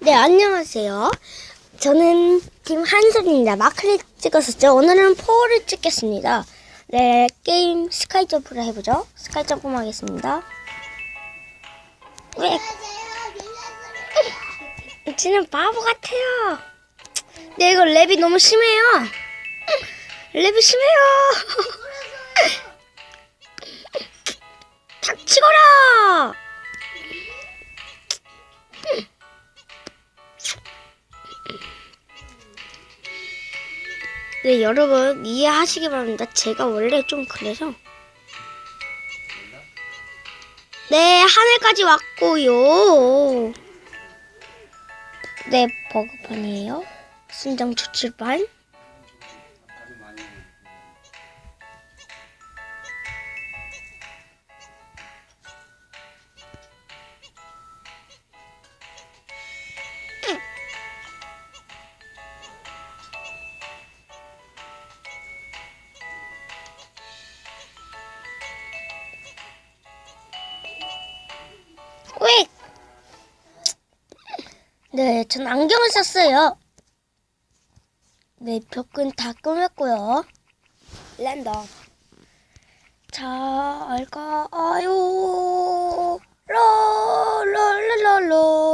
네, 안녕하세요. 저는 김한솔입니다. 마크를 찍었었죠. 오늘은 포를 찍겠습니다. 네, 게임 스카이 점프를 해보죠. 스카이 점프만 하겠습니다. 왜? 지는 바보 같아요. 네, 이거 랩이 너무 심해요. 랩이 심해요. 네, 여러분 이해하시기 바랍니다. 제가 원래 좀 그래서. 네, 하늘까지 왔고요. 네, 버그판이에요. 순정 추출판. 네, 전 안경을 썼어요. 네, 벽은 다 꾸몄고요. 랜덤. 잘 가요. 롤롤